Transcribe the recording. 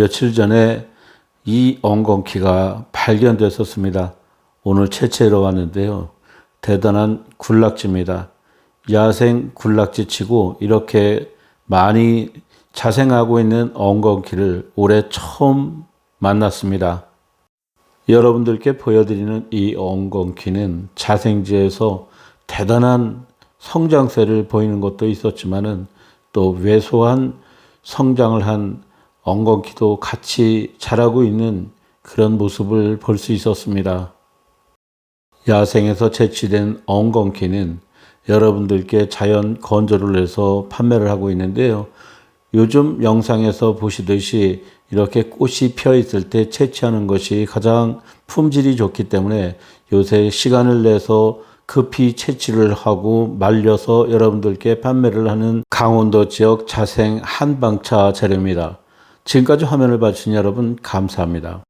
며칠 전에 이 엉겅퀴가 발견됐었습니다. 오늘 채취하러 왔는데요. 대단한 군락지입니다. 야생 군락지 치고 이렇게 많이 자생하고 있는 엉겅퀴를 올해 처음 만났습니다. 여러분들께 보여드리는 이 엉겅퀴는 자생지에서 대단한 성장세를 보이는 것도 있었지만은 또 왜소한 성장을 한 엉겅퀴도 같이 자라고 있는 그런 모습을 볼 수 있었습니다. 야생에서 채취된 엉겅퀴는 여러분들께 자연 건조를 해서 판매를 하고 있는데요. 요즘 영상에서 보시듯이 이렇게 꽃이 펴 있을 때 채취하는 것이 가장 품질이 좋기 때문에 요새 시간을 내서 급히 채취를 하고 말려서 여러분들께 판매를 하는 강원도 지역 자생 한방차 재료입니다. 지금까지 화면을 봐주신 여러분 감사합니다.